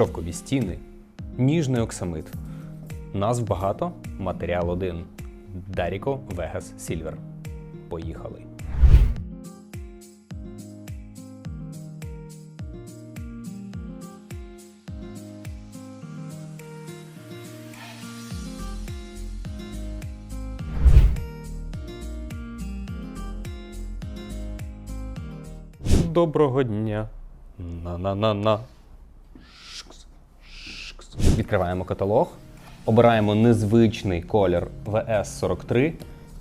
шовкові стіни, ніжний оксамит. Назв багато, матеріал один. Даріко Vegas Silver. Поїхали. Доброго дня. На-на-на-на. Відкриваємо каталог, обираємо незвичний колір VS43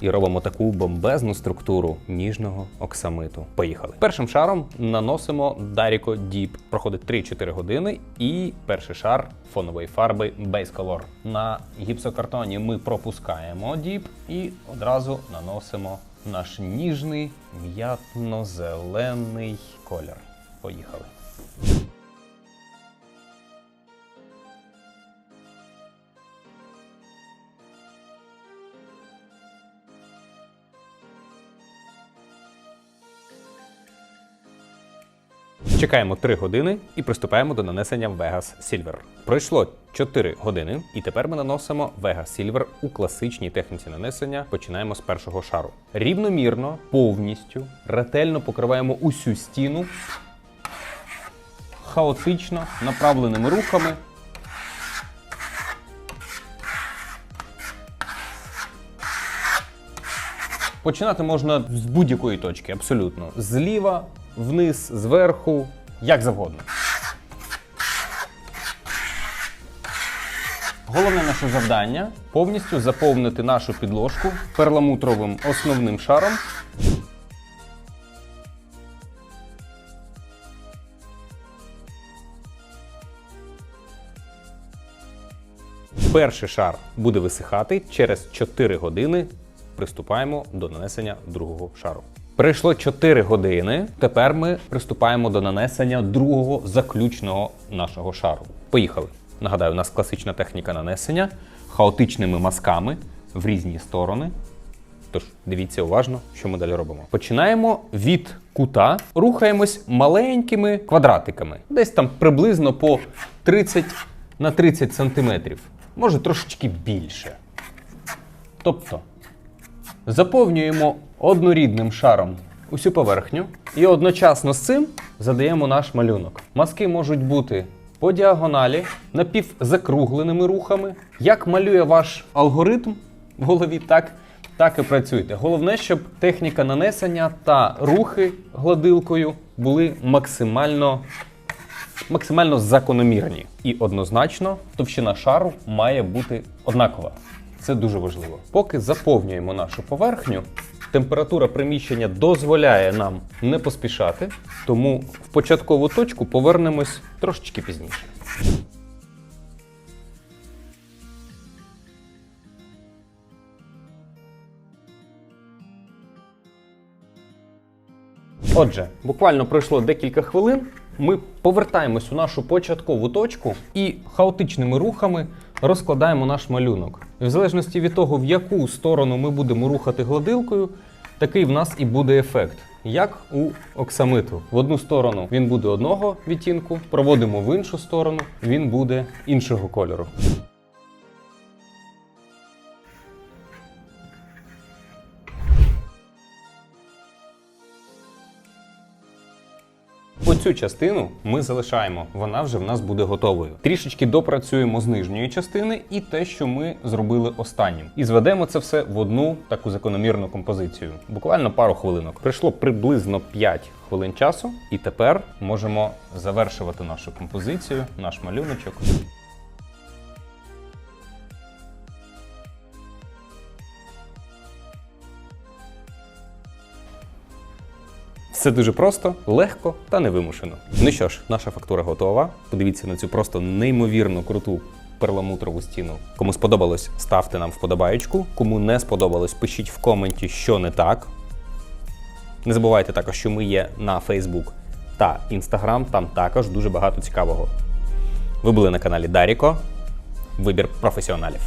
і робимо таку бомбезну структуру ніжного оксамиту. Поїхали. Першим шаром наносимо Darico Deep. Проходить 3-4 години, і перший шар фонової фарби Base Color. На гіпсокартоні ми пропускаємо Deep і одразу наносимо наш ніжний м'ятно-зелений колір. Поїхали. Чекаємо 3 години і приступаємо до нанесення Vegas Silver. Пройшло 4 години, і тепер ми наносимо Vegas Silver у класичній техніці нанесення. Починаємо з першого шару. Рівномірно, повністю, ретельно покриваємо усю стіну, хаотично, направленими рухами. Починати можна з будь-якої точки, абсолютно. Зліва, вниз, зверху, як завгодно. Головне наше завдання повністю заповнити нашу підложку перламутровим основним шаром. Перший шар буде висихати через 4 години. Приступаємо до нанесення другого шару. Пройшло 4 години. Тепер ми приступаємо до нанесення другого заключного нашого шару. Поїхали. Нагадаю, у нас класична техніка нанесення хаотичними мазками в різні сторони. Тож дивіться уважно, що ми далі робимо. Починаємо від кута, рухаємось маленькими квадратиками, десь там приблизно по 30 на 30 сантиметрів, може трошечки більше. Тобто заповнюємо однорідним шаром усю поверхню і одночасно з цим задаємо наш малюнок. Маски можуть бути по діагоналі, напівзакругленими рухами. Як малює ваш алгоритм в голові, так, так і працюйте. Головне, щоб техніка нанесення та рухи гладилкою були максимально максимально закономірні. І однозначно товщина шару має бути однакова. Це дуже важливо. Поки заповнюємо нашу поверхню, температура приміщення дозволяє нам не поспішати, тому в початкову точку повернемось трошечки пізніше. Отже, буквально пройшло декілька хвилин. Ми повертаємось у нашу початкову точку і хаотичними рухами розкладаємо наш малюнок. І в залежності від того, в яку сторону ми будемо рухати гладилкою, такий в нас і буде ефект. Як у оксамиту. В одну сторону він буде одного відтінку, проводимо в іншу сторону, він буде іншого кольору. Оцю частину ми залишаємо, вона вже в нас буде готовою. Трішечки допрацюємо з нижньої частини і те, що ми зробили останнім. І зведемо це все в одну таку закономірну композицію. Буквально пару хвилинок. Прийшло приблизно 5 хвилин часу, і тепер можемо завершувати нашу композицію, наш малюночок. Все дуже просто, легко та невимушено. Ну що ж, наша фактура готова. Подивіться на цю просто неймовірно круту перламутрову стіну. Кому сподобалось, ставте нам вподобаєчку. Кому не сподобалось, пишіть в коменті, що не так. Не забувайте також, що ми є на Facebook та Instagram, там також дуже багато цікавого. Ви були на каналі Даріко. Вибір професіоналів.